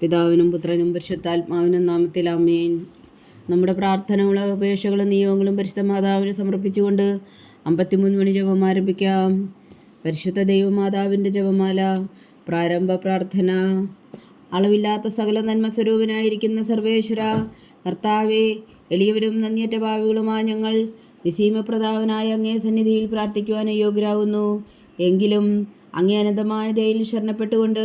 പിതാവിനും പുത്രനും പരിശുദ്ധാത്മാവിനും നാമത്തിൽ അമ്മേൻ നമ്മുടെ പ്രാർത്ഥനകളും അപേക്ഷകളും നിയമങ്ങളും പരിശുദ്ധ മാതാവിന് സമർപ്പിച്ചുകൊണ്ട് അമ്പത്തിമൂന്ന് മണി ജപം ആരംഭിക്കാം. പരിശുദ്ധ ദൈവമാതാവിന്റെ ജപമാല പ്രാരംഭ പ്രാർത്ഥന. അളവില്ലാത്ത സകല നന്മ സ്വരൂപനായിരിക്കുന്ന സർവേശ്വര കർത്താവെ എളിയവരും നന്ദിയറ്റ ഭാവികളുമായ ഞങ്ങൾ നിസീമപ്രതാപനായ അങ്ങേ സന്നിധിയിൽ പ്രാർത്ഥിക്കുവാൻ യോഗ്യരാകുന്നു. എങ്കിലും അങ്ങേ അനന്തമായ ദയയിൽ ശരണപ്പെട്ടുകൊണ്ട്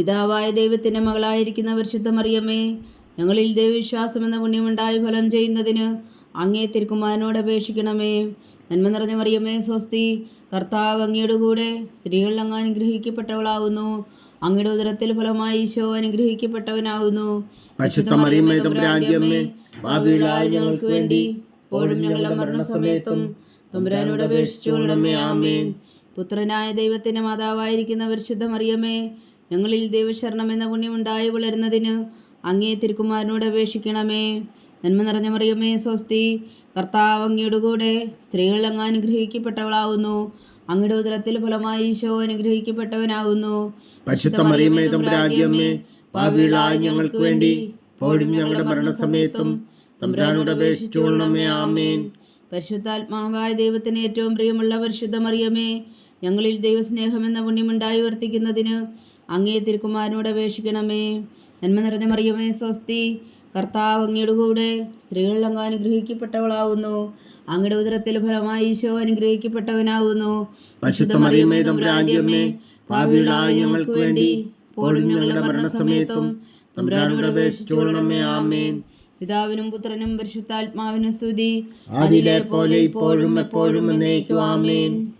പിതാവായ ദൈവത്തിന്റെ മകളായിരിക്കുന്ന പരിശുദ്ധ മറിയമ്മേ ഞങ്ങളിൽ ദൈവവിശ്വാസം എന്ന പുണ്യമുണ്ടായി ഫലം ചെയ്യുന്നതിന് അങ്ങേ തിരുക്കുമാരനോട് അപേക്ഷിക്കണമേ. നന്മ നിറഞ്ഞ മറിയമ്മേ സ്വസ്തി കർത്താവ് അങ്ങയുടെ കൂടെ സ്ത്രീകൾ അങ്ങ് അനുഗ്രഹിക്കപ്പെട്ടവളാവുന്നു. അങ്ങയുടെ ഉദരത്തിൽ ഫലമായി ഈശോ അനുഗ്രഹിക്കപ്പെട്ടവനാകുന്നു ഞങ്ങൾക്ക് വേണ്ടി ഇപ്പോഴും ഞങ്ങളുടെ മരണസമയത്തും തമ്പുരാനോട് അപേക്ഷിച്ചുകൊള്ളണമേ. പുത്രനായ ദൈവത്തിന്റെ മാതാവായിരിക്കുന്ന പരിശുദ്ധ മറിയമ്മേ ഞങ്ങളിൽ ദൈവശരണം എന്ന പുണ്യം ഉണ്ടായി വളരുന്നതിന് അങ്ങേ തിരുക്കുമാരനോട് അപേക്ഷിക്കണമേ. നന്മ നിറഞ്ഞ മറിയമേ സ്വസ്തി. കർത്താവ് അങ്ങയുടെ കൂടെ സ്ത്രീകൾ അങ്ങ് അനുഗ്രഹിക്കപ്പെട്ടവളാവുന്നു. അങ്ങയുടെ ഉദരത്തിൽ ഫലമായി ഈശോ അനുഗ്രഹിക്കപ്പെട്ടവനാവുന്നു. ഞങ്ങൾക്ക് വേണ്ടി ഞങ്ങളുടെ മരണസമയത്തും തമ്പുരാനോട് അപേക്ഷിച്ചുകൊള്ളണമേ ആമേൻ. പരിശുദ്ധാത്മാവായ ദൈവത്തിന് ഏറ്റവും പ്രിയമുള്ള പരിശുദ്ധ മറിയമേ ഞങ്ങളിൽ ദൈവസ്നേഹം എന്ന പുണ്യമുണ്ടായി വർത്തിക്കുന്നതിന് അങ്ങേ തിരുക്കുമാരനോട് അപേക്ഷിക്കണമേ. നന്മ നിറഞ്ഞ മറിയമേ സ്വസ്തി. കർത്താവ് അങ്ങയുടെ കൂടെ സ്ത്രീകൾ അങ്ങ് അനുഗ്രഹിക്കപ്പെട്ടവളാവുന്നു. അങ്ങയുടെ ഉദരത്തിൽ ഫലമായി ഈശോ അനുഗ്രഹിക്കപ്പെട്ടവനാവുന്നു. ഭാവികളായ ഞങ്ങൾക്ക് വേണ്ടി ഇപ്പോഴും ഞങ്ങളുടെ മരണസമയത്തും തമ്പുരാനോട് അപേക്ഷിച്ചുകൊള്ളണമേ ആമേൻ. പിതാവിനും പുത്രനും പരിശുദ്ധാത്മാവിനും സ്തുതി. അതിലെ പോലെ ഇപ്പോഴും എപ്പോഴും എന്നേക്കും. ആമേൻ.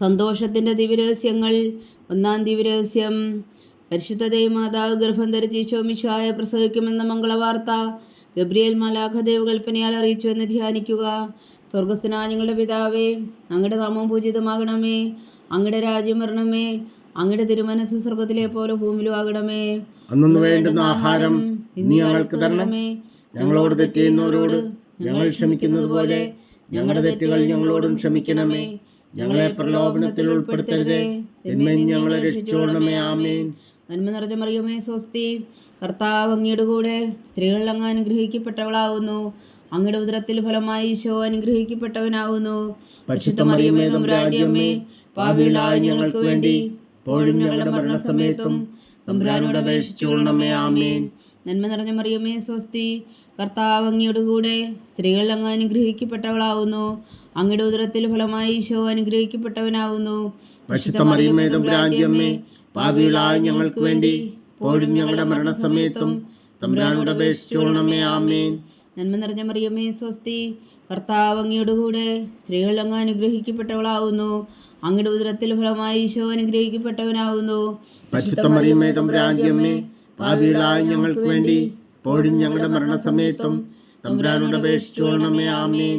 സന്തോഷത്തിന്റെ ദിവ്യരഹസ്യങ്ങൾ ഒന്നാം ദിവ്യരഹസ്യം പരിശുദ്ധ ദൈവമാതാവ് ഗർഭം ധരിച്ച് ഈശോമിശായ പ്രസവിക്കുമെന്ന മംഗളവാർത്ത ഗബ്രിയേൽ മലാഖ കൽപ്പനയാൽ അറിയിച്ചു എന്ന് ധ്യാനിക്കുക. സ്വർഗസ്ഥനാ ഞങ്ങളുടെ പിതാവേ അങ്ങയുടെ നാമം പൂജിതമാകണമേ. അങ്ങയുടെ രാജ്യം വരണമേ. അങ്ങയുടെ തിരുമനസ് സ്വർഗത്തിലെ പോലെ ഭൂമിയിലും ആകണമേ. അന്നു വേണ്ടുന്ന ആഹാരം ഞങ്ങൾക്ക് തരണമേ. ഞങ്ങളോട് തെറ്റ് ചെയ്യുന്നവരോട് ഞങ്ങൾ ക്ഷമിക്കുന്നത് പോലെ ഞങ്ങളുടെ തെറ്റുകൾ ഞങ്ങളോടും ക്ഷമിക്കണമേ. ഞങ്ങളെ പ്രലോഭനത്തിൽ ഉൾപ്പെടുത്തരുതേ. തിന്മയിൽ ഞങ്ങളെ രക്ഷിച്ചുകൊള്ളണമേ ആമേൻ. നന്മ നിറഞ്ഞ മറിയമേ സ്വസ്തി. കർത്താവ് അങ്ങയുടെ കൂടെ സ്ത്രീകൾ അങ്ങ് അനുഗ്രഹിക്കപ്പെട്ടവളാവുന്നു. അങ്ങയുടെ ഉദരത്തിൽ ഫലമായി ഈശോ അനുഗ്രഹിക്കപ്പെട്ടവനാവുന്നു. പരിശുദ്ധ മറിയമേ തമ്പുരാന്റെ അമ്മേ പാപികളായ ഞങ്ങൾക്ക് വേണ്ടി ഇപ്പോഴും ഞങ്ങളുടെ മരണസമയത്തും തമ്പുരാനോട് ആമേൻ. നന്മ നിറഞ്ഞ മറിയമേ സ്വസ്തി. കർത്താവ് അങ്ങയുടെ കൂടെ സ്ത്രീകൾ അങ്ങ് അനുഗ്രഹിക്കപ്പെട്ടവളാവുന്നു. അങ്ങയുടെ ഉദരത്തിൽ ഫലമായി ഈശോ അനുഗ്രഹിക്കപ്പെട്ടവനാവുന്നു. പാപികളായ ഞങ്ങൾക്ക് വേണ്ടി ഇപ്പോഴും ഞങ്ങളുടെ മരണസമയത്തും തമ്പുരാനോട് അപേക്ഷിച്ചുകൊള്ളണമേ ആമേൻ. നന്മ നിറഞ്ഞ മറിയമ്മേ സ്വസ്തി കർത്താവ് അങ്ങയുടെ കൂടെ സ്ത്രീകൾ അങ്ങ് അനുഗ്രഹിക്കപ്പെട്ടവളാവുന്നു. അങ്ങയുടെ ഉദരത്തിൽ ഫലമായി ഈശോ അനുഗ്രഹിക്കപ്പെട്ടവനാവുന്നു. പാപികളായ ഞങ്ങൾക്ക് വേണ്ടി ഇപ്പോഴും ഞങ്ങളുടെ മരണസമയത്തും തമ്പുരാനോട് അപേക്ഷിച്ചോളണമേ ആമേൻ.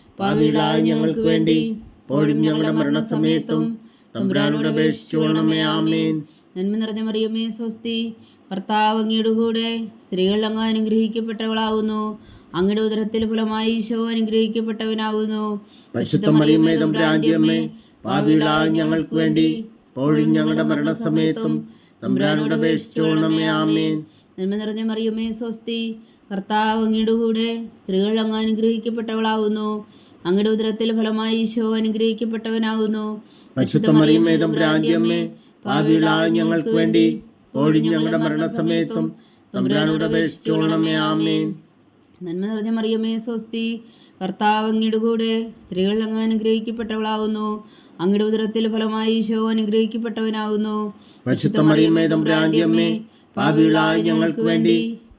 പാപികളായ ഞങ്ങൾക്ക് വേണ്ടി ഇപ്പോഴും ഞങ്ങളുടെ മരണസമയത്തും തമ്പുരാനോട് അപേക്ഷിച്ചുകൊള്ളണമേ ആമേൻ. നന്മ നിറഞ്ഞ മറിയമേ സ്വസ്തി. ഭർത്താവ് അങ്ങയുടെ കൂടെ സ്ത്രീകൾ അങ്ങ് അനുഗ്രഹിക്കപ്പെട്ടവളാവുന്നു. അങ്ങയുടെ ഉദരത്തിൽ ഫലമായി ഈശോ അനുഗ്രഹിക്കപ്പെട്ടവനാവുന്നു. പരിശുദ്ധ മറിയമേ തമ്പുരാന്റെ അമ്മേ ഞങ്ങൾക്ക് വേണ്ടി ഇപ്പോഴും ഞങ്ങളുടെ മരണസമയത്തും തമ്പുരാനോട് അപേക്ഷിച്ചോളണമേ ആമേൻ. നന്മ നിറഞ്ഞ മറിയമ്മേ സ്വസ്തി. കർത്താവ് അങ്ങയുടെ കൂടെ സ്ത്രീകൾ അങ്ങ് അനുഗ്രഹിക്കപ്പെട്ടവളാവുന്നു. അങ്ങയുടെ ഉദരത്തിൽ ഫലമായി ഈശോ അനുഗ്രഹിക്കപ്പെട്ടവനാകുന്നു ഞങ്ങൾക്ക് വേണ്ടി ഞങ്ങളുടെ മരണസമയത്തും തമ്പുരാനോട് ആമേൻ. നന്മ നിറഞ്ഞ മറിയമേ സ്വസ്തി കർത്താവ് അങ്ങയുടെ കൂടെ സ്ത്രീകൾ അങ്ങ് അനുഗ്രഹിക്കപ്പെട്ടവളാവുന്നു. അങ്ങയുടെ ഉദരത്തിൽ ഫലമായി ഈശോ അനുഗ്രഹിക്കപ്പെട്ടവനാകുന്നു പരിശുദ്ധ മറിയമേ തമ്പുരാന്റെ അമ്മേ ഞങ്ങൾക്ക് വേണ്ടി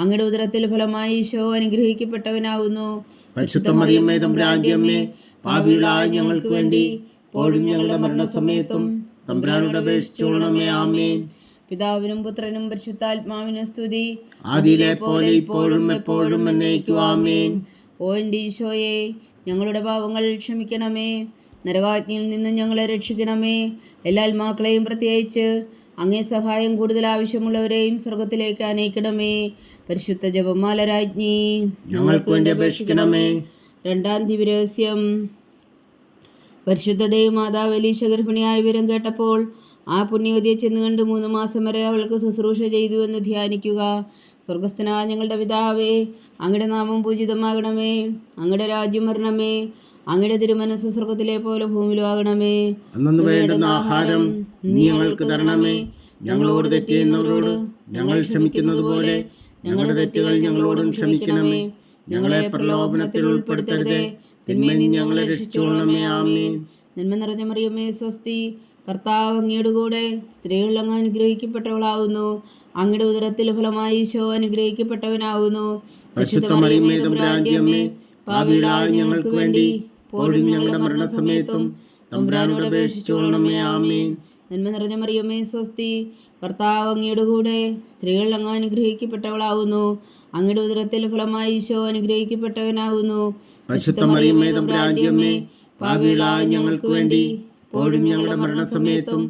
അങ്ങയുടെ ഉദരത്തിൽ ഫലമായി ഈശോ അനുഗ്രഹിക്കപ്പെട്ടവനാകുന്നു പാപികളായ ഞങ്ങൾക്ക് വേണ്ടി ഞങ്ങളുടെ മരണസമയത്തും തമ്പുരാനോട് അപേക്ഷിച്ചുകൊള്ളണമേ ആമേൻ. പിതാവിനും പുത്രനും പരിശുദ്ധാത്മാവിനും സ്തുതി. ആദിയിലെ പോലെ ഇപ്പോഴും എപ്പോഴും എന്നേക്കും ആമേൻ. ഓ എന്റെ ഈശോയെ ഞങ്ങളുടെ പാവങ്ങൾ ക്ഷമിക്കണമേ. നരകാജ്ഞയിൽ നിന്ന് ഞങ്ങളെ രക്ഷിക്കണമേ. എല്ലാ ആത്മാക്കളെയും പ്രത്യേകിച്ച് അങ്ങേ സഹായം കൂടുതൽ ആവശ്യമുള്ളവരെയും സ്വർഗത്തിലേക്ക് അനയിക്കണമേ പരിശുദ്ധ ജപമാല രാജ്ഞി ഞങ്ങൾക്ക് വേണ്ടി അപേക്ഷിക്കണമേ. രണ്ടാം ദിവരഹസ്യം പരിശുദ്ധ മാതാവ് എലീശ ഗർഭിണിയായ വിവരം കേട്ടപ്പോൾ ആ പുണ്യവതിയെ ചെന്ന് കണ്ട് മൂന്ന് മാസം വരെ അവൾക്ക് ശുശ്രൂഷ ചെയ്തു എന്ന് ധ്യാനിക്കുക. സ്വർഗസ്ഥനായ ഞങ്ങളുടെ പിതാവേ അങ്ങയുടെ നാമം പൂജിതമാകണമേ. അങ്ങയുടെ രാജ്യം വരണമേ. അങ്ങയുടെ തിരുമനസ് സ്വർഗത്തിലെ പോലെ ഭൂമിയിലാകണമേ അന്നു വേണ്ടുന്ന ആഹാരം നീ ഞങ്ങൾക്ക് തരണമേ. ഞങ്ങളോട് തെറ്റ് ചെയ്യുന്നവരോട് ഞങ്ങൾ ക്ഷമിക്കുന്നത് പോലെ ഞങ്ങളുടെ തെറ്റുകൾ ഞങ്ങളോടും ക്ഷമിക്കണമേ. ഞങ്ങളെ പ്രലോഭനത്തിൽ ഉൾപ്പെടുത്തരുതേ. തിന്മയിൽ ഞങ്ങളെ രക്ഷിച്ചുകൊള്ളണമേ. ആമേ നന്മ നിറഞ്ഞ മറിയമ്മേ സ്വസ്തി. കർത്താവ് അങ്ങയുടെ കൂടെ സ്ത്രീകൾ അങ്ങ് അനുഗ്രഹിക്കപ്പെട്ടവളാകുന്നു അങ്ങയുടെ ഉദരത്തിൽ ഫലമായി ഈശോ അനുഗ്രഹിക്കപ്പെട്ടവനാകുന്നു പരിശുദ്ധ മറിയമേ തമ്പുരാന്റെ അമ്മേ. പാപികളായ ഞങ്ങൾക്ക് വേണ്ടി പോലും ഞങ്ങളുടെ മരണസമയത്തും തമ്പുരാനോട് അപേക്ഷിച്ചോളണമേ ആമേൻ. നന്മ നിറഞ്ഞ മറിയമ്മേ സ്വസ്തി. ഭർത്താവ് അങ്ങയുടെ കൂടെ സ്ത്രീകൾ അങ്ങ് അനുഗ്രഹിക്കപ്പെട്ടവളാവുന്നു. അങ്ങയുടെ ഉദരത്തിൽ ഫലമായി ഈശോ അനുഗ്രഹിക്കപ്പെട്ടവനാകുന്നു മറിയമേ പാപികളായ ഞങ്ങൾക്ക് വേണ്ടി പോലും ഞങ്ങളുടെ മരണസമയത്തും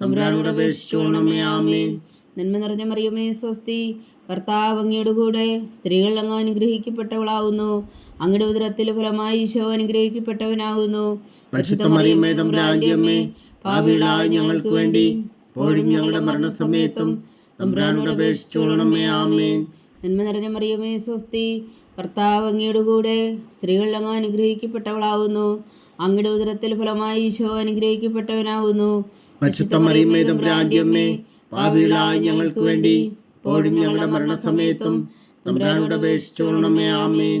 തമ്പുരാനോട് അപേക്ഷിച്ചുകൊള്ളണമേ ആമേൻ. നന്മ നിറഞ്ഞ മറിയമ്മേ സ്വസ്തി. ഭർത്താവ് അങ്ങയുടെ കൂടെ സ്ത്രീകൾ അങ്ങ് അനുഗ്രഹിക്കപ്പെട്ടവളാകുന്നു അങ്ങയുടെ ഉദരത്തിൽ ഫലമായി ഈശോ അനുഗ്രഹിക്കപ്പെട്ടവനാകുന്നു. പാപികളായ ഞങ്ങൾക്ക് വേണ്ടി പോഴും ഞങ്ങളുടെ മരണസമയത്തും തമ്പുരാനോട് ആമേൻ. നന്മ നിറഞ്ഞ മറിയമേ സ്വസ്തി ഭർത്താവ് അങ്ങയുടെ കൂടെ സ്ത്രീകൾ അങ്ങ് അനുഗ്രഹിക്കപ്പെട്ടവളാകുന്നു. അങ്ങയുടെ ഉദരത്തിൽ ഫലമായി ഈശോ അനുഗ്രഹിക്കപ്പെട്ടവനാകുന്നു. പാപികളായ ഞങ്ങൾക്ക് വേണ്ടി പോഴും ഞങ്ങളുടെ മരണസമയത്തും തമ്പുരാനോട് അപേക്ഷിച്ചുകൊള്ളണമേ ആമേൻ.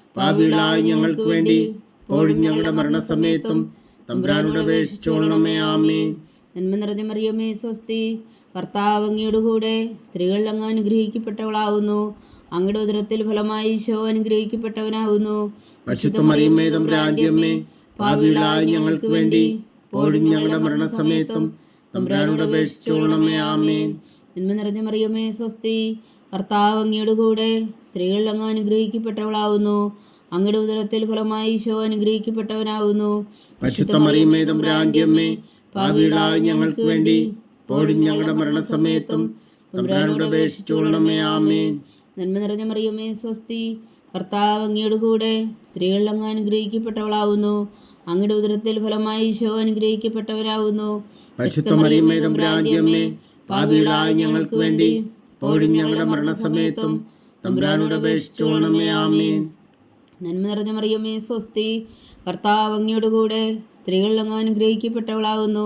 പാപികളായ ഞങ്ങൾക്ക് വേണ്ടി ഇപ്പോഴും ഞങ്ങളുടെ മരണസമയത്തും തമ്പുരാനോട് അപേക്ഷിച്ചോളണമേ. ആമേ നന്മ നിറഞ്ഞ മറിയമ്മേ സ്വസ്തി. കർത്താവ് അങ്ങയുടെ കൂടെ സ്ത്രീകൾ അങ്ങ് അനുഗ്രഹിക്കപ്പെട്ടവളാവുന്നു. അങ്ങയുടെ ഉദരത്തിൽ ഫലമായി ഈശോ അനുഗ്രഹിക്കപ്പെട്ടവനാവുന്നു. പരിശുദ്ധ മറിയമേ തമ്പുരാന്റെ അമ്മേ. പാപികളായ ഞങ്ങൾക്ക് വേണ്ടി ഇപ്പോഴും ഞങ്ങളുടെ മരണസമയത്തും തമ്പുരാനോട് അപേക്ഷിച്ചോളണമേ. ആമേ നന്മ നിറഞ്ഞ മറിയമ്മേ സ്വസ്തി. കർത്താവ് അങ്ങയുടെ കൂടെ സ്ത്രീകൾ അങ്ങ് അനുഗ്രഹിക്കപ്പെട്ടവളാവുന്നു. അങ്ങയുടെ ഉദരത്തിൽ ഫലമായി ഈശോ അനുഗ്രഹിക്കപ്പെട്ടവനാവുന്നു. ഞങ്ങൾക്ക് വേണ്ടി ഞങ്ങളുടെ മരണസമയത്തും തമ്പുരാനോട് അപേക്ഷിച്ചുകൊള്ളണമേ നന്മ നിറഞ്ഞ മറിയമ്മേ സ്വസ്തി. കർത്താവ് അങ്ങയുടെ കൂടെ സ്ത്രീകളിൽ അങ്ങ് അനുഗ്രഹിക്കപ്പെട്ടവളാവുന്നു. അങ്ങയുടെ ഉദരത്തിൽ ഫലമായി ഈശോ അനുഗ്രഹിക്കപ്പെട്ടവരാവുന്നു പാപികളായ ഞങ്ങൾക്ക് വേണ്ടി ഇപ്പോഴും ഞങ്ങളുടെ മരണസമയത്തും തമ്പുരാനോട് അപേക്ഷിച്ചോണമേ ആമേൻ. നന്മ നിറഞ്ഞ മറിയമ്മേ സ്വസ്തി. കർത്താവ് അങ്ങയുടെ കൂടെ സ്ത്രീകളിൽ അങ്ങ് അനുഗ്രഹിക്കപ്പെട്ടവളാകുന്നു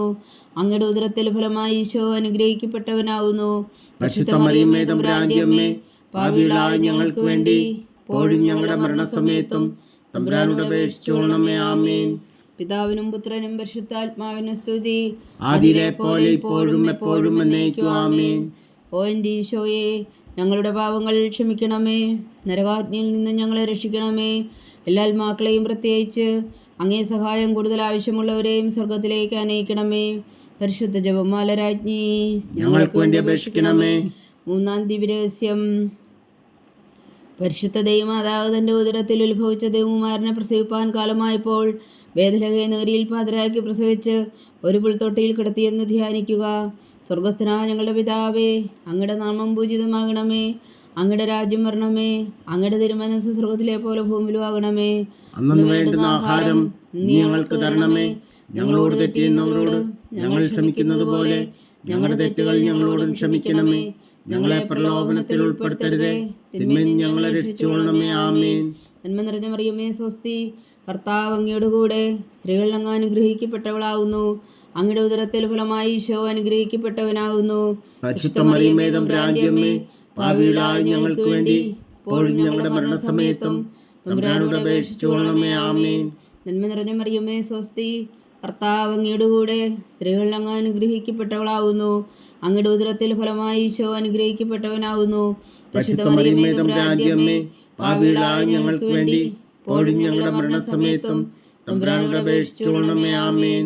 അങ്ങയുടെ ഉദരത്തിൽ ഫലമായി ഈശോ അനുഗ്രഹിക്കപ്പെട്ടവനാകുന്നു പരിശുദ്ധ മറിയമ്മേ തമ്പുരാന്റെ അമ്മേ പാപികളായ ഞങ്ങൾക്ക് വേണ്ടി ഇപ്പോഴും ഞങ്ങളുടെ മരണസമയത്തും തമ്പുരാനോട് അപേക്ഷിച്ചോണമേ ആമേൻ. പിതാവിനും പുത്രനും പരിശുദ്ധാത്മാവിനും സ്തുതി. ആദിയിലെ പോലെ ഇപ്പോഴും എപ്പോഴും എന്നേക്കും ആമേൻ. ഓ എന്റെ ഈശോയെ ഞങ്ങളുടെ പാവങ്ങൾ ക്ഷമിക്കണമേ. നരകാജ്ഞയിൽ നിന്ന് ഞങ്ങളെ രക്ഷിക്കണമേ. എല്ലാ ആത്മാക്കളെയും പ്രത്യേകിച്ച് അങ്ങേ സഹായം കൂടുതൽ ആവശ്യമുള്ളവരെയും സ്വർഗത്തിലേക്ക് അനയിക്കണമേ. പരിശുദ്ധ ജപമാല രാജ്ഞി ഞങ്ങൾക്ക് വേണ്ടി അപേക്ഷിക്കണമേ. മൂന്നാം ദിവ്യരഹസ്യം. പരിശുദ്ധ ദൈവമാതാവ് തന്റെ ഉദരത്തിൽ ഉത്ഭവിച്ച ദൈവകുമാരനെ പ്രസവിപ്പാൻ കാലമായപ്പോൾ വേദലഹേ നഗരിയിൽ പാതരാക്കി പ്രസവിച്ച് ഒരു പുൽത്തൊട്ടിയിൽ കിടത്തിയെന്ന് ധ്യാനിക്കുക. സ്വർഗസ്ഥനായ ഞങ്ങളുടെ പിതാവേ അങ്ങയുടെ നാമം പൂജിതമാകണമേ. അങ്ങയുടെ രാജ്യം വരണമേ. അങ്ങയുടെ തിരുമനസ് സ്വർഗത്തിലെ പോലെ ഭൂമിയിലും ആകണമേ. അന്നു വേണ്ടുന്ന ആഹാരം നീ ഞങ്ങൾക്ക് തരണമേ. ഞങ്ങളോട് തെറ്റിയുന്നവരോട് ഞങ്ങൾ ക്ഷമിക്കുന്നത് പോലെ ഞങ്ങളുടെ തെറ്റുകൾ ഞങ്ങളോടും ക്ഷമിക്കണമേ. ഞങ്ങളെ പ്രലോഭനത്തിൽ ഉൾപ്പെടുത്തരുതേ. തിന്മയിൽ ഞങ്ങളെ രക്ഷിച്ചുകൊള്ളണമേ. ആമേൻ. നന്മ നിറഞ്ഞ മറിയമേ സ്വസ്തി. കർത്താവ് അങ്ങയുടെ കൂടെ സ്ത്രീകൾ അങ്ങ് അനുഗ്രഹിക്കപ്പെട്ടവളാകുന്നു. അങ്ങയുടെ ഉദരത്തിൽ ഫലമായി ഈശോ അനുഗ്രഹിക്കപ്പെട്ടവനാകുന്നു. ഞങ്ങൾക്ക് വേണ്ടി ഞങ്ങളുടെ മരണസമയത്തും തമ്പുരാനോട് അപേക്ഷിച്ചുകൊള്ളണമേ ആമേൻ. നന്മ നിറഞ്ഞ മറിയമ്മേ സ്വസ്തി കർത്താവ് അങ്ങയുടെ കൂടെ സ്ത്രീകൾ അങ്ങ് അനുഗ്രഹിക്കപ്പെട്ടവളാവുന്നു. അങ്ങയുടെ ഉദരത്തിൽ ഫലമായി ഈശോ അനുഗ്രഹിക്കപ്പെട്ടവനാവുന്നു. ഞങ്ങൾക്ക് വേണ്ടി ഞങ്ങളുടെ മരണസമയത്തും തമ്പുരാനോട് അപേക്ഷിച്ചുകൊള്ളണമേ ആമേൻ.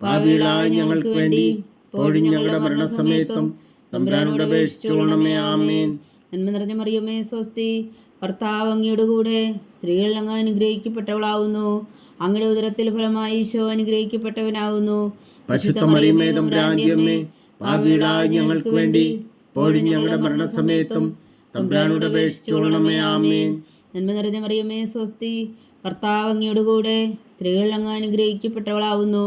പാപികളായ ഞങ്ങൾക്ക് വേണ്ടി ഇപ്പോഴും ഞങ്ങളുടെ മരണസമയത്തും തമ്പുരാനോട് അപേക്ഷിച്ചുകൊള്ളണമേ ആമേൻ. നന്മ നിറഞ്ഞ മറിയമ്മേ സ്വസ്തി. ഭർത്താവ് അങ്ങയുടെ കൂടെ സ്ത്രീകൾ അങ്ങ് അനുഗ്രഹിക്കപ്പെട്ടവളാവുന്നു. അങ്ങയുടെ ഉദരത്തിൽ ഫലമായി ഈശോ അനുഗ്രഹിക്കപ്പെട്ടവനാവുന്നു. ഞങ്ങൾക്ക് വേണ്ടി ഇപ്പോഴും ഞങ്ങളുടെ മരണസമയത്തും തമ്പുരാനോട് അപേക്ഷിച്ചോളണമേ ആമേൻ. നന്മ നിറഞ്ഞ മറിയമ്മേ സ്വസ്തി. ഭർത്താവ് അങ്ങയുടെ കൂടെ സ്ത്രീകൾ അങ്ങ് അനുഗ്രഹിക്കപ്പെട്ടവളാകുന്നു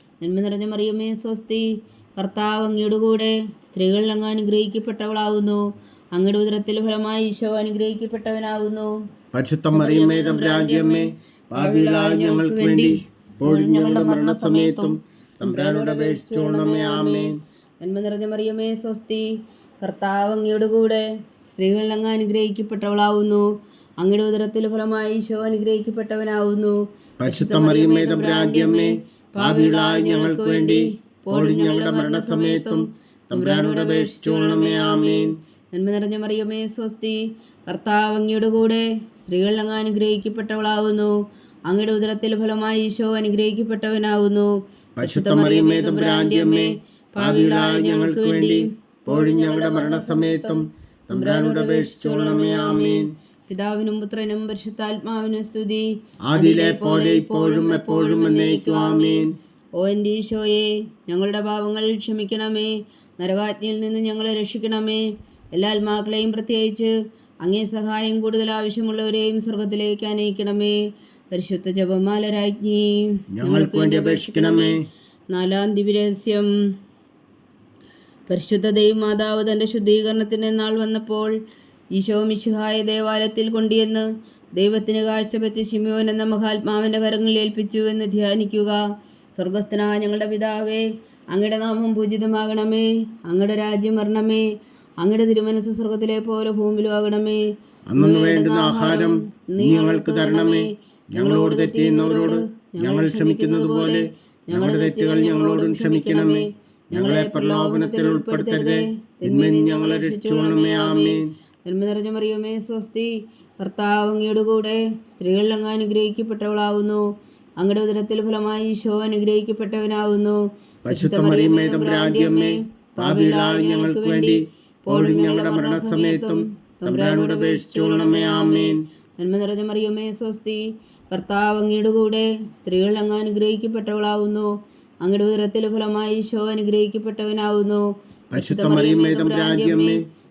നന്മ നിറഞ്ഞ മറിയമ്മേ സ്വസ്തി. കർത്താവ് അങ്ങയുടെ കൂടെ സ്ത്രീകൾ അങ്ങ് അനുഗ്രഹിക്കപ്പെട്ടവളാവുന്നു. അങ്ങയുടെ ഉദരത്തിൽ ഫലമായി ഈശോ അനുഗ്രഹിക്കപ്പെട്ടവനാവുന്നു. പരിശുദ്ധ മറിയമ്മേ തമ്പുരാന്റെ അമ്മേ പാപികളായ ഞങ്ങൾക്ക് വേണ്ടി ഇപ്പോഴും ഞങ്ങളുടെ മരണസമയത്തും തമ്പുരാനോട് അപേക്ഷിച്ചുകൊള്ളണമേ ആമേൻ. നന്മ നിറഞ്ഞ മറിയമേ സ്വസ്തി. കർത്താവ് അങ്ങയുടെ കൂടെ സ്ത്രീകൾ അങ്ങ് അനുഗ്രഹിക്കപ്പെട്ടവളാവുന്നു. അങ്ങയുടെ ഉദരത്തിൽ ഫലമായി ഈശോ അനുഗ്രഹിക്കപ്പെട്ടവനാവുന്നു. പരിശുദ്ധ മറിയമ്മേ തമ്പുരാന്റെ അമ്മേ പാപികളായ ഞങ്ങൾക്ക് വേണ്ടി പോലും ഞങ്ങളുടെ മരണസമയത്തും തമ്പുരാനോട് അപേക്ഷിച്ചോളണമേ ആമേൻ. നന്മ നിറഞ്ഞ മറിയമേ സ്വസ്തി. കർത്താവ് അങ്ങയുടെ കൂടെ സ്ത്രീകൾ അങ്ങ് അനുഗ്രഹിക്കപ്പെട്ടവളാവുന്നു. അങ്ങയുടെ ഉദരത്തിൽ ഫലമായി ഈശോ അനുഗ്രഹിക്കപ്പെട്ടവനാവുന്നു. പാപികളായ ഞങ്ങൾക്ക് വേണ്ടി പോഴും ഞങ്ങളുടെ മരണസമയത്തും തമ്പുരാനോട് അപേക്ഷിച്ചോളണമേ ആമേൻ. പിതാവിനും പുത്രനും പരിശുദ്ധാത്മാവിനും സ്തുതി. അതിലെ പോലെ ഇപ്പോഴും എപ്പോഴും എന്നേക്കും ആമേൻ. ഓ എന്റെ ഈശോയെ ഞങ്ങളുടെ പാപങ്ങൾ ക്ഷമിക്കണമേ. നരകാജ്ഞയിൽ നിന്ന് ഞങ്ങളെ രക്ഷിക്കണമേ. എല്ലാ ആത്മാക്കളെയും പ്രത്യേകിച്ച് അങ്ങേ സഹായം കൂടുതൽ ആവശ്യമുള്ളവരെയും സ്വർഗത്തിലേക്ക് അനയിക്കണമേ. പരിശുദ്ധ ജപമാല രാജ്ഞി ഞങ്ങൾക്ക് വേണ്ടി അപേക്ഷിക്കണമേ. നാലാം ദിവ്യരഹസ്യം പരിശുദ്ധ ദൈവമാതാവ് തന്റെ ശുദ്ധീകരണത്തിന്റെ നാൾ വന്നപ്പോൾ ഈശോ മിശിഹായ ദേവാലയത്തിൽ കൊണ്ടുവന്ന് ദൈവത്തിന് കാഴ്ചവെച്ച് ശിമിയോൻ എന്ന മഹാത്മാവിന്റെ കരങ്ങളിൽ ഏൽപ്പിച്ചു എന്ന് ധ്യാനിക്കുക. സ്വർഗസ്ഥനായ ഞങ്ങളുടെ പിതാവേ അങ്ങയുടെ നാമം പൂജിതമാകണമേ. അങ്ങയുടെ രാജ്യം വരണമേ. അങ്ങയുടെ തിരുമനസ് സ്വർഗത്തിലെ പോലെ ഭൂമിയിലും ആകണമേ. അന്നു വേണ്ടുന്ന ആഹാരം നീ ഞങ്ങൾക്ക് തരണമേ. ഞങ്ങളോട് തെറ്റിയുന്നവരോട് ഞങ്ങൾ ക്ഷമിക്കുന്നത് പോലെ ഞങ്ങളുടെ തെറ്റുകൾ ഞങ്ങളോടും ക്ഷമിക്കണമേ. ഞങ്ങളെ പ്രലോഭനത്തിൽ ഉൾപ്പെടുത്തരുതേ. തിന്മയിൽ ഞങ്ങളെ രക്ഷിച്ചുകൊള്ളണമേ. ആമേൻ. നന്മ നിറഞ്ഞ മറിയമേ സ്വസ്തി. കർത്താവ് അങ്ങയുടെ കൂടെ സ്ത്രീകളിൽ അങ്ങ് അനുഗ്രഹിക്കപ്പെട്ടവളാവുന്നു. അങ്ങയുടെ ഉദരത്തിൽ ഫലമായി ഈശോ അനുഗ്രഹിക്കപ്പെട്ടവനാവുന്നു. ഞങ്ങൾക്ക് വേണ്ടി ഞങ്ങളുടെ മരണസമയത്തും തമ്പുരാനോട് അപേക്ഷിച്ചുകൊള്ളണമേ ആമേൻ. നന്മ നിറഞ്ഞ മറിയമേ സ്വസ്തി. കർത്താവ് അങ്ങയുടെ കൂടെ സ്ത്രീകളിൽ അങ്ങ് അനുഗ്രഹിക്കപ്പെട്ടവളാവുന്നു. അങ്ങയുടെ ഉദരത്തിൽ ഫലമായി ഈശോ അനുഗ്രഹിക്കപ്പെട്ടവനാവുന്നു. പരിശുദ്ധ മറിയമ്മേ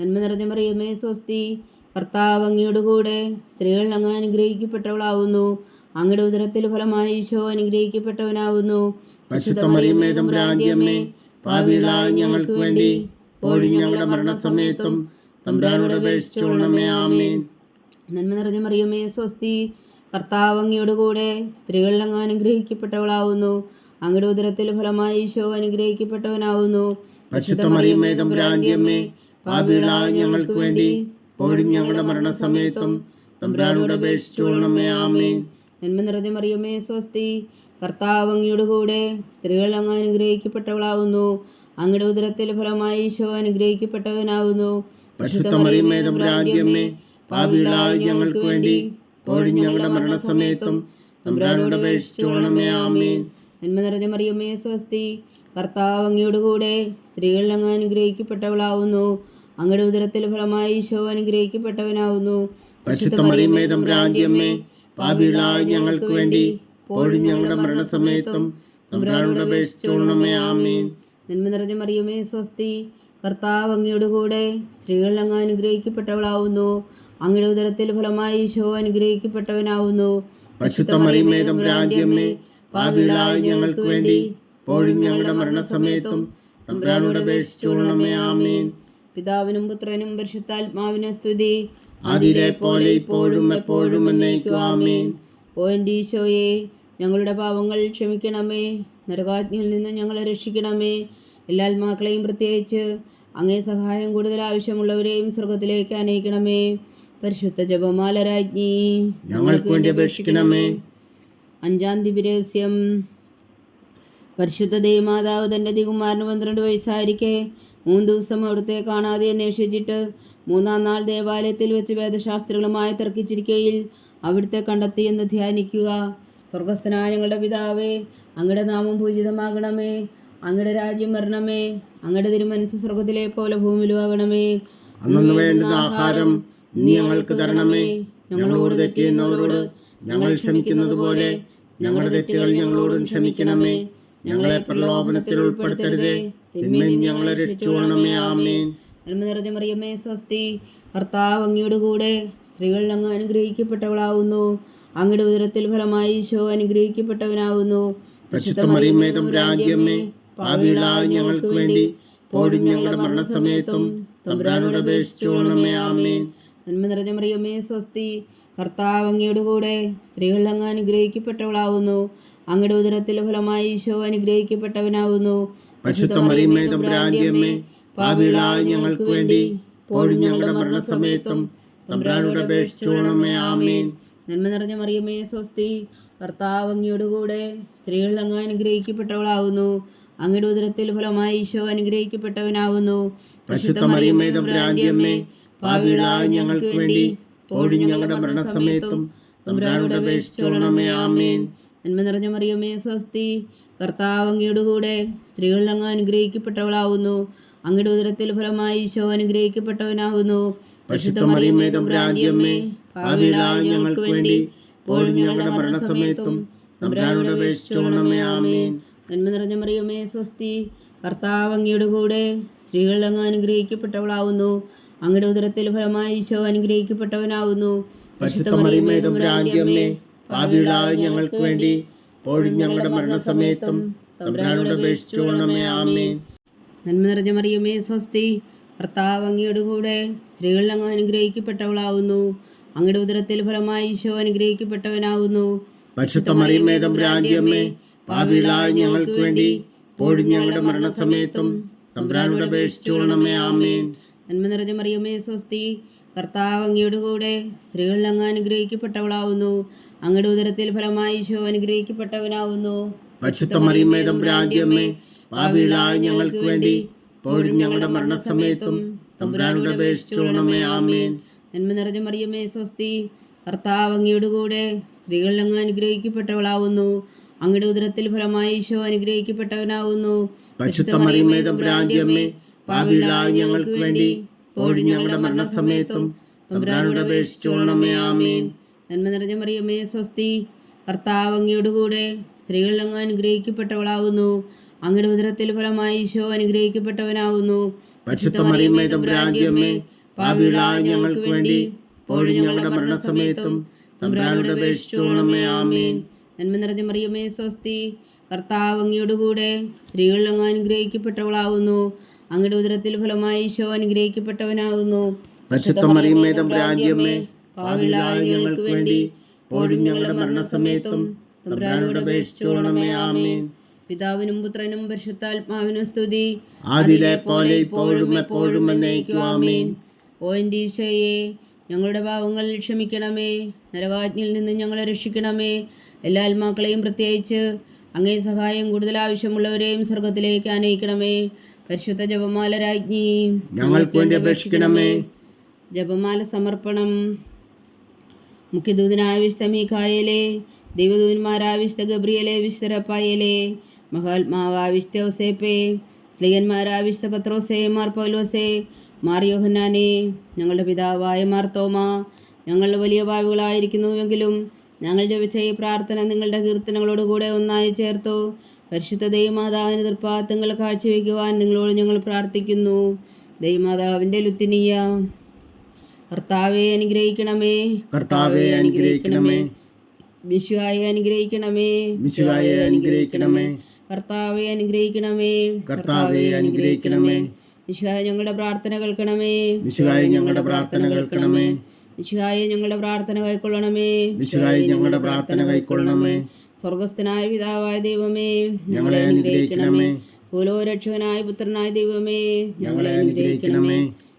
നന്മ നിറഞ്ഞ മറിയമ്മേ സ്വസ്തി. കർത്താവ് അങ്ങയുടെ കൂടെ സ്ത്രീകൾ അങ്ങ് അനുഗ്രഹിക്കപ്പെട്ടവളാവുന്നു. അങ്ങയുടെ ഉദരത്തിൽ ഫലമായി ഈശോ അനുഗ്രഹിക്കപ്പെട്ടവനാവുന്നു. ഞങ്ങൾക്ക് വേണ്ടി ഞങ്ങളുടെ മരണസമയത്തും തമ്പുരാനോട് അപേക്ഷിച്ചുകൊള്ളണമേ ആമേൻ. നന്മ നിറഞ്ഞ മറിയമ്മേ സ്വസ്തി. കർത്താവ് അങ്ങയുടെ കൂടെ സ്ത്രീകളിൽ അങ്ങ് അനുഗ്രഹിക്കപ്പെട്ടവളാവുന്നു. അങ്ങയുടെ ഉദരത്തിൽ ഫലമായി ഈശോ അനുഗ്രഹിക്കപ്പെട്ടവനാവുന്നു. പരിശുദ്ധ മറിയമ്മേ പാപികളായ ഞങ്ങൾക്ക് വേണ്ടി ഇപ്പോഴും ഞങ്ങളുടെ മരണസമയത്തും തമ്പുരാനോട് അപേക്ഷിച്ചുകൊള്ളണമേ ആമേൻ. നന്മ നിറഞ്ഞ മറിയമ്മേ സ്വസ്തി. കർത്താവ് അങ്ങയുടെ കൂടെ സ്ത്രീകൾ അങ്ങ് അനുഗ്രഹിക്കപ്പെട്ടവളാവുന്നു. അങ്ങയുടെ ഉദരത്തിൽ ഫലമായി ഈശോ അനുഗ്രഹിക്കപ്പെട്ടവനാവുന്നു. പാപികളായ ഞങ്ങൾക്ക് വേണ്ടി ഇപ്പോഴും ഞങ്ങളുടെ മരണസമയത്തും തമ്പുരാനോട് അപേക്ഷിച്ചുകൊള്ളണമേ ആമേൻ. നന്മ നിറഞ്ഞ മറിയമ്മേ സ്വസ്തി. കർത്താവ് അങ്ങയുടെ കൂടെ സ്ത്രീകൾ അങ്ങ് അനുഗ്രഹിക്കപ്പെട്ടവളാവുന്നു. അങ്ങയുടെ ഉദരത്തിൽ ഫലമായി ഈശോ അനുഗ്രഹിക്കപ്പെട്ടവനാവുന്നു. പരിശുദ്ധ മറിയമ്മേ തമ്പുരാന്റെ പാപികളായ ഞങ്ങൾക്ക് വേണ്ടി ഞങ്ങളുടെ മരണസമയത്തും തമ്പുരാനോട് അപേക്ഷിച്ചുകൊള്ളണമേ ആമേൻ. നന്മ നിറഞ്ഞ മറിയമേ സ്വസ്തി കർത്താവ് അങ്ങയുടെ കൂടെ സ്ത്രീകൾ അങ്ങ് അനുഗ്രഹിക്കപ്പെട്ടവളാവുന്നു. അങ്ങയുടെ ഉദരത്തിൽ ഫലമായി ഈശോ അനുഗ്രഹിക്കപ്പെട്ടവനാവുന്നു. പരിശുദ്ധ മറിയമ്മേ തമ്പുരാന്റെ പാപികളായ ഞങ്ങൾക്ക് വേണ്ടി ഞങ്ങളുടെ മരണസമയത്തും തമ്പുരാനോട് ആമീൻ. ആമേൻ. പിതാവിനും പുത്രനും പരിശുദ്ധാത്മാവിനും സ്തുതി. അതിലെ പോലെ ഇപ്പോഴും എപ്പോഴും എന്നേക്കും ആമേൻ. ഓ എന്റെ ഈശോയെ ഞങ്ങളുടെ പാവങ്ങൾ ക്ഷമിക്കണമേ. നരകാജ്ഞയിൽ നിന്ന് ഞങ്ങളെ രക്ഷിക്കണമേ. എല്ലാ ആത്മാക്കളെയും പ്രത്യേകിച്ച് അങ്ങേ സഹായം കൂടുതൽ ആവശ്യമുള്ളവരെയും സ്വർഗത്തിലേക്ക് അനയിക്കണമേ. പരിശുദ്ധ ജപമാല രാജ്ഞി ഞങ്ങൾക്ക് വേണ്ടി അപേക്ഷിക്കണമേ. അഞ്ചാം ദിവരഹസ്യം പരിശുദ്ധ ദേവമാതാവ് തന്റെ ദികുമാരന് പന്ത്രണ്ട് വയസ്സായിരിക്കെ. മൂന്ന് ദിവസം അവിടുത്തെ കാണാതെ അന്വേഷിച്ചിട്ട് മൂന്നാം നാൾ ദേവാലയത്തിൽ വെച്ച് വേദശാസ്ത്രികളുമായി തർക്കിച്ചിരിക്കയിൽ അവിടുത്തെ കണ്ടെത്തിയെന്ന് ധ്യാനിക്കുക. സ്വർഗസ്ഥനായ ഞങ്ങളുടെ പിതാവേ അങ്ങയുടെ നാമം പൂജിതമാകണമേ അങ്ങയുടെ രാജ്യം വരണമേ അങ്ങയുടെ തിരുമനസ് സ്വർഗത്തിലെ പോലെ ഭൂമിയിലും ആകണമേ അന്നു വേണ്ട ആഹാരം നീ ഞങ്ങൾക്ക് തരണമേ. ഞങ്ങളോട് തെറ്റ് ഞങ്ങൾ ക്ഷമിക്കുന്നത് പോലെ ഞങ്ങളുടെ തെറ്റുകൾ ഞങ്ങളോടും ക്ഷമിക്കണമേ. ഞങ്ങളെ പ്രലോഭനത്തിൽ ഉൾപ്പെടുത്തരുതേ. തിന്മയിൽ ഞങ്ങളെ രക്ഷിച്ചുകൊള്ളണമേ ആമേൻ. നന്മ നിറഞ്ഞ മറിയമ്മേ സ്വസ്തി. കർത്താവ് അങ്ങയുടെ കൂടെ സ്ത്രീകൾ അങ്ങ് അനുഗ്രഹിക്കപ്പെട്ടവളാവുന്നു. അങ്ങയുടെ ഉദരത്തിൽ ഫലമായി ഈശോ അനുഗ്രഹിക്കപ്പെട്ടവനാവുന്നു. ഞങ്ങൾക്ക് വേണ്ടി പോഴും ഞങ്ങളുടെ മരണസമയത്തും തമ്പുരാനോട് അപേക്ഷിച്ചുകൊള്ളണമേ ആമേൻ. നന്മ നിറഞ്ഞ മറിയമ്മേ സ്വസ്തി. കർത്താവ് അങ്ങയുടെ കൂടെ സ്ത്രീകൾ അങ്ങ് അനുഗ്രഹിക്കപ്പെട്ടവളാവുന്നു. അങ്ങയുടെ ഉദരത്തിൽ ഫലമായി ഈശോ അനുഗ്രഹിക്കപ്പെട്ടവനാവുന്നു. പരിശുദ്ധ മറിയമ്മേ തമ്പുരാന്റെ അമ്മേ പാപികളായ ഞങ്ങൾക്ക് വേണ്ടി പോഴും ഞങ്ങളുടെ മരണസമയത്തും തമ്പുരാനോട് അപേക്ഷിച്ചോണമേ ആമേൻ. നന്മ നിറഞ്ഞ മറിയമ്മേ സ്വസ്തി കർത്താവ് അങ്ങയുടെ കൂടെ സ്ത്രീകൾ അങ്ങ് അനുഗ്രഹിക്കപ്പെട്ടവളാവുന്നു. അങ്ങയുടെ ഉദരത്തിൽ ഫലമായി ഈശോ അനുഗ്രഹിക്കപ്പെട്ടവനാകുന്നു പരിശുദ്ധ മറിയമ്മേ തമ്പുരാന്റെ അമ്മേ പാപികളായ ഞങ്ങൾക്ക് വേണ്ടി ഇപ്പോഴും ഞങ്ങളുടെ മരണസമയത്തും തമ്പുരാനോട് അപേക്ഷിച്ചോണമേ ആമേൻ. നന്മ നിറഞ്ഞ മറിയമ്മേ സ്വസ്തി കർത്താവ് അങ്ങയുടെ കൂടെ സ്ത്രീകൾ അങ്ങ് അനുഗ്രഹിക്കപ്പെട്ടവളാവുന്നു. അങ്ങയുടെ ഉദരത്തിൽ ഫലമായി ഈശോ അനുഗ്രഹിക്കപ്പെട്ടവനാവുന്നു. ഞങ്ങൾക്ക് വേണ്ടി ഇപ്പോഴും ഞങ്ങളുടെ മരണസമയത്തും നന്മ നിറഞ്ഞ മറിയമ്മേ സ്വസ്തി കർത്താവ് അങ്ങയുടെ കൂടെ സ്ത്രീകൾ അങ്ങ് അനുഗ്രഹിക്കപ്പെട്ടവളാവുന്നു. അങ്ങയുടെ ഉദരത്തിൽ ഫലമായി ഈശോ അനുഗ്രഹിക്കപ്പെട്ടവനാവുന്നു. ഞങ്ങൾക്ക് വേണ്ടി ഇപ്പോഴും ഞങ്ങളുടെ മരണസമയത്തും തമ്പുരാനോട് അപേക്ഷിച്ചോണമേ ആമേൻ. നന്മ നിറഞ്ഞ മറിയമേ സ്വസ്തി. ഭർത്താവ് അങ്ങയുടെ കൂടെ സ്ത്രീകൾ അങ്ങ് അനുഗ്രഹിക്കപ്പെട്ടവളാവുന്നു. അങ്ങയുടെ ഉദരത്തിൽ ഫലമായി ഈശോ അനുഗ്രഹിക്കപ്പെട്ടവനാവുന്നു. പരിശുദ്ധ മറിയമ്മേ തമ്പുരാന്റെ അമ്മേ പാപികളായ ഞങ്ങൾക്ക് വേണ്ടി ഇപ്പോഴും ഞങ്ങളുടെ മരണസമയത്തും തമ്പുരാനോട് അപേക്ഷിച്ചോണമേ ആമേൻ. നന്മ നിറഞ്ഞ മറിയമേ സ്വസ്തി. കർത്താവ് അങ്ങയുടെ കൂടെ സ്ത്രീകളിൽ അങ്ങ് അനുഗ്രഹിക്കപ്പെട്ടവളാവുന്നു. അങ്ങയുടെ ഉദരത്തിൽ ഫലമായി ഈശോ അനുഗ്രഹിക്കപ്പെട്ടവനാവുന്നു. ഞങ്ങൾക്ക് വേണ്ടി പോഴും ഞങ്ങളുടെ മരണസമയത്തും തമ്പുരാനോട് അപേക്ഷിച്ചോണമേ ആമേൻ. നന്മ നിറഞ്ഞ മറിയമ്മേ സ്വസ്തി കർത്താവ് അങ്ങയുടെ കൂടെ സ്ത്രീകൾ അങ്ങ് അനുഗ്രഹിക്കപ്പെട്ടവളാവുന്നു. അങ്ങയുടെ ഉദരത്തിൽ ഫലമായി ഈശോ അനുഗ്രഹിക്കപ്പെട്ടവനാവുന്നു. ഞങ്ങൾക്ക് വേണ്ടി പോഴും ഞങ്ങളുടെ മരണസമയത്തും തമ്പുരാനോട് അപേക്ഷിച്ചോണമേ ആമേൻ. നന്മ നിറഞ്ഞ മറിയമ്മേ സ്വസ്തി. കർത്താവ് അങ്ങയുടെ കൂടെ സ്ത്രീകൾ അങ്ങ് അനുഗ്രഹിക്കപ്പെട്ടവളാവുന്നു. അങ്ങയുടെ ഉദരത്തിൽ ഫലമായി ഈശോ പാപികളായ ഞങ്ങൾക്ക് വേണ്ടി ഞങ്ങളുടെ മരണസമയത്തും തമ്പുരാനോട് അപേക്ഷിച്ചോണമേ ആമേൻ. നന്മ നിറഞ്ഞ മറിയമ്മേ സ്വസ്തി. കർത്താവ് അങ്ങയുടെ കൂടെ സ്ത്രീകൾ അങ്ങ് അനുഗ്രഹിക്കപ്പെട്ടവളാവുന്നു. അങ്ങയുടെ ഉദരത്തിൽ ഫലമായി ഈശോ അനുഗ്രഹിക്കപ്പെട്ടവനാകുന്നു പരിശുദ്ധ മറിയമ്മേ തമ്പുരാന്റെ പാപികളായ ഞങ്ങൾക്ക് വേണ്ടി ഇപ്പോഴും ഞങ്ങളുടെ മരണസമയത്തും തമ്പുരാനോട് അപേക്ഷിച്ചോണമേ ആമേൻ. പിതാവിനും പുത്രനും പരിശുദ്ധാത്മാവിനും സ്തുതി. ആദിലെ പോലെ ഇപ്പോഴും എപ്പോഴും എന്നേക്കും ആമേൻ. ഓ എന്റെ ഈശോയെ ഞങ്ങളുടെ പാവങ്ങൾ ക്ഷമിക്കണമേ. നരകാജ്ഞയിൽ നിന്ന് ഞങ്ങളെ രക്ഷിക്കണമേ. എല്ലാ ആത്മാക്കളെയും പ്രത്യേകിച്ച് അങ്ങേ സഹായം കൂടുതൽ ആവശ്യമുള്ളവരെയും സ്വർഗത്തിലേക്ക് ആനയിക്കണമേ. പരിശുദ്ധ ജപമാല രാജ്ഞി ഞങ്ങൾക്ക് വേണ്ടി അപേക്ഷിക്കണമേ. ജപമാല സമർപ്പണം. മുഖ്യദൂതനായ വിശുദ്ധ മീഖായേലെ ദൈവദൂതന്മാരായ വിശുദ്ധ ഗബ്രിയലെ വിശുദ്ധ മഹാത്മാവായ പത്രോസേ മാർ പൗലോസേ മാർ യോഹന്നാനെ ഞങ്ങളുടെ പിതാവായ മാർ തോമ ഞങ്ങൾ വലിയ ഭാവികളായിരിക്കുന്നുവെങ്കിലും ഞങ്ങൾ ജപിച്ച ഈ പ്രാർത്ഥന നിങ്ങളുടെ കീർത്തനങ്ങളോട് കൂടെ ഒന്നായി ചേർത്തു. പരിശുദ്ധ ദൈവമാതാവിന് തൃപ്പാത്തങ്ങൾ കാഴ്ചവെക്കുവാൻ നിങ്ങളോട് ഞങ്ങൾ പ്രാർത്ഥിക്കുന്നു. ദൈവമാതാവിന്റെ ലുത്തിനിയ കർത്താവെ അനുഗ്രഹിക്കണമേ. കർത്താവെ അനുഗ്രഹിക്കണമേ. വിശുവായെ അനുഗ്രഹിക്കണമേ. വിശുവായെ അനുഗ്രഹിക്കണമേ. കർത്താവെ അനുഗ്രഹിക്കണമേ. കർത്താവെ അനുഗ്രഹിക്കണമേ. വിശുവായ ഞങ്ങളുടെ പ്രാർത്ഥന കേൾക്കണമേ. വിശുവായി ഞങ്ങളുടെ പ്രാർത്ഥന കേൾക്കണമേ. വിശുവായി ഞങ്ങളുടെ പ്രാർത്ഥന കൈക്കൊള്ളണമേ. വിശുവായി ഞങ്ങളുടെ പ്രാർത്ഥന കൈക്കൊള്ളണമേ. സ്വർഗസ്ഥനായ പിതാവായ ദൈവമേ ഞങ്ങളെ അനുഗ്രഹിക്കണമേ. ഭൂലോരക്ഷകനായ പുത്രനായ ദൈവമേ ഞങ്ങളെ അനുഗ്രഹിക്കണമേ.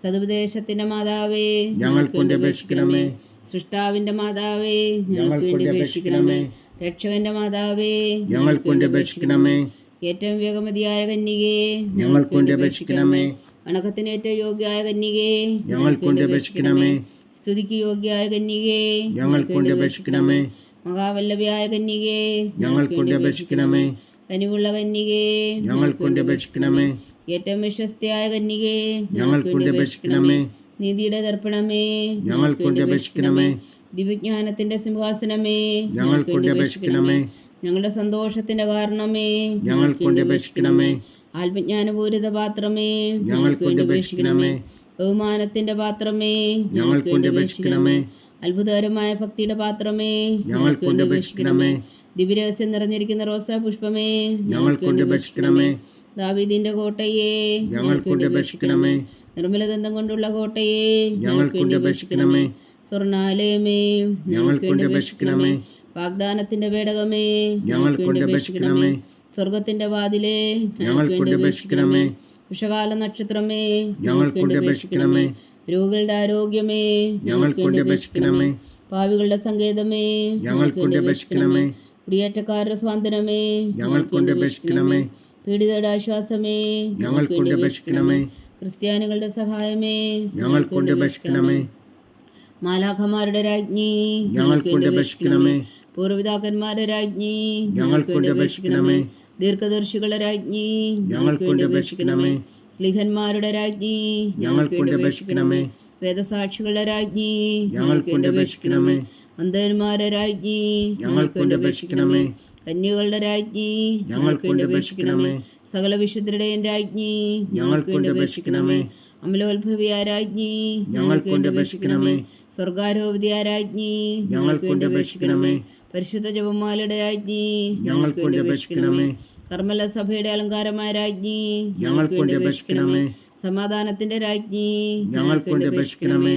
സതുപദേശത്തിന്റെ മാതാവേ ഞങ്ങൾക്ക് വേണ്ടി അപേക്ഷിക്കണമേ. സൃഷ്ടാവിന്റെ മാതാവേ ഞങ്ങൾക്ക് വേണ്ടി അപേക്ഷിക്കണമേ. രക്ഷകന്റെ മാതാവേ ഞങ്ങൾക്ക് വേണ്ടി അപേക്ഷിക്കണമേ. ഏറ്റവും വേഗമതിയായ കന്യകേ ഞങ്ങൾക്ക് വേണ്ടി അപേക്ഷിക്കണമേ. വണക്കത്തിന് ഏറ്റവും യോഗ്യയായ കന്യകേ ഞങ്ങൾക്ക് വേണ്ടി അപേക്ഷിക്കണമേ. സ്തുതിക്ക് യോഗ്യയായ കന്യകേ ഞങ്ങൾക്ക് വേണ്ടി അപേക്ഷിക്കണമേ. മഹാവല്ലഭയായ കന്യകേ ഞങ്ങൾക്ക് വേണ്ടി അപേക്ഷിക്കണമേ. കനിവുള്ള കന്യകേ ഞങ്ങൾക്ക് വേണ്ടി അപേക്ഷിക്കണമേ. ഏറ്റവും വിശ്വസ്തയായ കന്യകേ ഞങ്ങൾക്ക് വേണ്ടി അപേക്ഷിക്കണമേ. നീതിയുടെ ദർപ്പണമേ ഞങ്ങൾക്കുണ്ടേ അപേക്ഷിക്കണമേ. ദിവ്യജ്ഞാനത്തിന്റെ സിംഹാസനമേ. ഞങ്ങൾക്കുണ്ടേ അപേക്ഷിക്കണമേ. ഞങ്ങളുടെ സന്തോഷത്തിന്റെ കാരണമേ. ഞങ്ങൾക്കുണ്ടേ അപേക്ഷിക്കണമേ. ആത്മജ്ഞാനപൂരിത പാത്രമേ. ഞങ്ങൾക്കുണ്ടേ അപേക്ഷിക്കണമേ. ബഹുമാനത്തിന്റെ പാത്രമേ. ഞങ്ങൾക്കുണ്ടേ അപേക്ഷിക്കണമേ. അത്ഭുതകരമായ ഭക്തിയുടെ പാത്രമേ. ഞങ്ങൾക്കുണ്ടേ അപേക്ഷിക്കണമേ. ദിവ്യരഹസ്യം നിറഞ്ഞിരിക്കുന്ന റോസാ പുഷ്പമേ. ഞങ്ങൾക്കുണ്ടേ അപേക്ഷിക്കണമേ. ദാവീദിന്റെ കോട്ടയെ ഞങ്ങൾക്ക് വേണ്ടി അപേക്ഷിക്കണമേ. നിർമ്മലദന്തം കൊണ്ടുള്ള കോട്ടയെ ഞങ്ങൾക്ക് വേണ്ടി അപേക്ഷിക്കണമേ. സ്വർണാലയമേ ഞങ്ങൾക്ക് വേണ്ടി അപേക്ഷിക്കണമേ. വാഗ്ദാനത്തിന്റെ പേടകമേ ഞങ്ങൾക്ക് വേണ്ടി അപേക്ഷിക്കണമേ. സ്വർഗത്തിന്റെ വാതിലേ ഞങ്ങൾക്ക് വേണ്ടി അപേക്ഷിക്കണമേ. ഉഷകാല നക്ഷത്രമേ ഞങ്ങൾക്ക് വേണ്ടി അപേക്ഷിക്കണമേ. രോഗികളുടെ ആരോഗ്യമേ ഞങ്ങൾക്ക് വേണ്ടി അപേക്ഷിക്കണമേ. പാവികളുടെ സങ്കേതമേ ഞങ്ങൾക്ക് വേണ്ടി അപേക്ഷിക്കണമേ. കുടിയേറ്റക്കാരുടെ സ്വാതന്ത്ര്യമേ ഞങ്ങൾക്ക് വേണ്ടി അപേക്ഷിക്കണമേ. പീഡിതയുടെ ആശ്വാസമേ ഞങ്ങൾക്ക് വേണ്ടി അപേക്ഷിക്കണമേ ക്രിസ്ത്യാനികളുടെ സഹായമേ ഞങ്ങൾ കൊണ്ട് ഭക്ഷിക്കണമേ. മാലാഖമാരുടെ രാജ്ഞി ഞങ്ങൾ കൊണ്ട് ഭക്ഷിക്കണമേ. പൂർവിതാക്കന്മാരുടെ രാജ്ഞി ഞങ്ങൾ കൊണ്ട് ഭക്ഷിക്കണമേ. ദീർഘദർശികളുടെ രാജ്ഞി ഞങ്ങൾ കൊണ്ട് ഭക്ഷിക്കണമേ. സ്ലിഹന്മാരുടെ രാജ്ഞി ഞങ്ങൾ കൊണ്ട് ഭക്ഷിക്കണമേ. വേദസാക്ഷികളുടെ രാജ്ഞി ഞങ്ങൾക്ക് വേണ്ടി അന്ധന്മാരുടെ രാജ്ഞി ഞങ്ങൾക്ക് വേണ്ടി അപേക്ഷിക്കണമേ കന്യകളുടെ രാജ്ഞി ഞങ്ങൾക്ക് വേണ്ടി അപേക്ഷിക്കണമേ സകല വിശുദ്ധരുടെയും രാജ്ഞി ഞങ്ങൾക്ക് വേണ്ടി അപേക്ഷിക്കണമേ അമലോത്ഭവിയ രാജ്ഞി ഞങ്ങൾക്ക് വേണ്ടി അപേക്ഷിക്കണമേ സ്വർഗാരോപതിയ രാജ്ഞി ഞങ്ങൾക്ക് വേണ്ടി അപേക്ഷിക്കണമേ പരിശുദ്ധ ജപമാലയുടെ രാജ്ഞി ഞങ്ങൾക്ക് വേണ്ടി അപേക്ഷിക്കണമേ കർമ്മല സഭയുടെ അലങ്കാരമായ രാജ്ഞി ഞങ്ങൾക്ക് വേണ്ടി അപേക്ഷിക്കണമേ സമാധാനത്തിന്റെ രാജ്ഞി ഞങ്ങൾക്ക് വേണ്ടി അപേക്ഷിക്കണമേ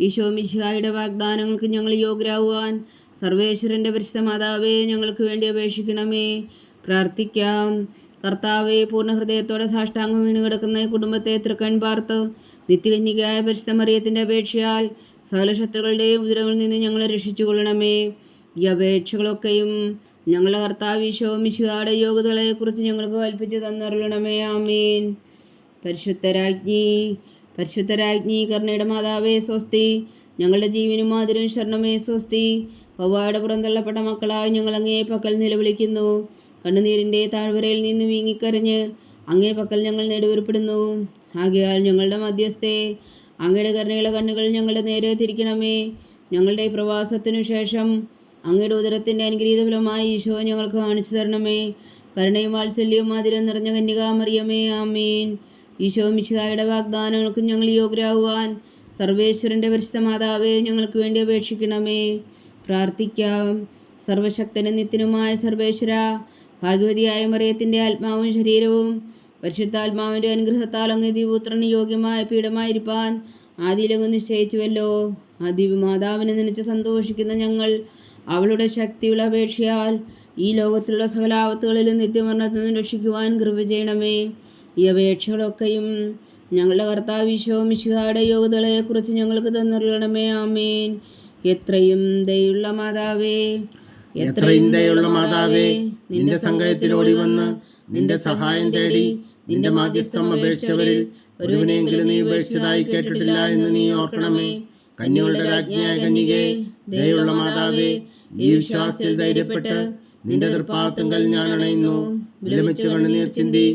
ഈശോ മിശിഹായുടെ വാഗ്ദാനങ്ങൾക്ക് ഞങ്ങൾ യോഗ്യരാകുവാൻ സർവേശ്വരന്റെ പരിശുദ്ധ മാതാവേ ഞങ്ങൾക്ക് വേണ്ടി അപേക്ഷിക്കണമേ. പ്രാർത്ഥിക്കാം. കർത്താവെ പൂർണ ഹൃദയത്തോടെ സാഷ്ടാംഗം വീണ് കിടക്കുന്ന കുടുംബത്തെ തൃക്കൺ പാർത്ത് നിത്യകന്യകയായ പരിശുദ്ധ മറിയത്തിന്റെ അപേക്ഷയാൽ സകല ശത്രുക്കളുടെയും ഉദരങ്ങളിൽ നിന്ന് ഞങ്ങളെ രക്ഷിച്ചു കൊള്ളണമേ ഈ അപേക്ഷകളൊക്കെയും ഞങ്ങളുടെ കർത്താവ് ഈശോ മിശിഹായുടെ യോഗ്യതകളെക്കുറിച്ച് ഞങ്ങൾക്ക് കൽപ്പിച്ച് തന്നറിയണമേ ആമീൻ. പരിശുദ്ധരാജ്ഞി പരിശുദ്ധരാജ്ഞി കർണയുടെ മാതാവേ സ്വസ്തി. ഞങ്ങളുടെ ജീവനും മാതിരും ശരണമേ സ്വസ്തി. വവ്വായുടെ പുറന്തള്ളപ്പെട്ട മക്കളായി ഞങ്ങൾ അങ്ങേ പക്കൽ നിലവിളിക്കുന്നു. കണ്ണുനീരിന്റെ താഴ്വരയിൽ നിന്ന് വീങ്ങിക്കരഞ്ഞ് അങ്ങേ പക്കൽ ഞങ്ങൾ നെടുവേർപ്പെടുന്നു. ആകയാൽ ഞങ്ങളുടെ മധ്യസ്ഥെ അങ്ങയുടെ കരുണയുള്ള കണ്ണുകൾ ഞങ്ങളുടെ നേരെ തിരിക്കണമേ. ഞങ്ങളുടെ പ്രവാസത്തിനു ശേഷം അങ്ങയുടെ ഉദരത്തിന്റെ അനുഗ്രഹീത ഫലമായി ഈശോ ഞങ്ങൾക്ക് കാണിച്ചു തരണമേ. കരുണയും വാത്സല്യവും മാതിരം നിറഞ്ഞ കന്യകാമറിയമേ ആമീൻ. ഈശോ മിശിഹായുടെ വാഗ്ദാനങ്ങൾക്കും ഞങ്ങൾ യോഗ്യരാകുവാൻ സർവേശ്വരന്റെ പരിശുദ്ധ മാതാവേ ഞങ്ങൾക്ക് വേണ്ടി അപേക്ഷിക്കണമേ. പ്രാർത്ഥിക്കാം. സർവശക്തനും നിത്യനുമായ സർവേശ്വര ഭാഗ്യവതിയായ മറിയത്തിന്റെ ആത്മാവും ശരീരവും പരിശുദ്ധാത്മാവിന്റെ അനുഗ്രഹത്താൽ അങ്ങ് ദിവപുത്രന് യോഗ്യമായ പീഠമായിരിക്കാൻ ആദിയിലങ്ങ് നിശ്ചയിച്ചുവല്ലോ. ആ മാതാവിനെ നനച്ച് സന്തോഷിക്കുന്ന ഞങ്ങൾ അവളുടെ ശക്തിയുള്ള അപേക്ഷയാൽ ഈ ലോകത്തിലുള്ള സകലാപത്തുകളിലും നിത്യമരണത്തിൽ നിന്ന് രക്ഷിക്കുവാൻ കൃപ ചെയ്യണമേ. ഈ അപേക്ഷകളൊക്കെയും ഞങ്ങളുടെ കർത്താവ് ഈശോ മിശിഹായുടെ യോഗ്യതകളെക്കുറിച്ച് ഞങ്ങൾക്ക് തന്നറിയണമേ. ആമേൻ. എത്രയും ദയുള്ള മാതാവേ എത്രയും ദയുള്ള മാതാവേ നിന്റെ സങ്കയത്തിലോടി വന്ന് നിന്റെ സഹായം തേടി നിന്റെ മാധ്യസ്ഥം അപേക്ഷിച്ചവരിൽ ഒരുവിനെങ്കിലും നീ ഉപേക്ഷിച്ചതായി കേട്ടിട്ടില്ല എന്ന് നീ ഓർക്കണമേ. കന്യകളുടെ രാജ്ഞിയായ കന്യകെ ദയുള്ള മാതാവേ ഈ വിശ്വാസത്തിൽ ധൈര്യപ്പെട്ട് നിന്റെ തൃപ്പാത്തങ്കൽ ഞാൻ അണയുന്നു. വിലമിച്ചു കണ്ണുനീർ ചിന്തി.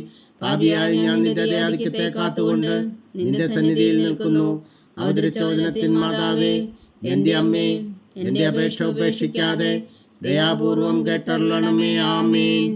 പാപിയായി ഞാൻ നിന്റെ ദയാധിക്യത്തെ കാത്തുകൊണ്ട് നിന്റെ സന്നിധിയിൽ നിൽക്കുന്നു. അവതരിച്ചോദനത്തിൻ മാതാവേ എന്റെ അമ്മേ എന്റെ അപേക്ഷ ഉപേക്ഷിക്കാതെ ദയാപൂർവം കേട്ടറിയണമേ ആമേൻ.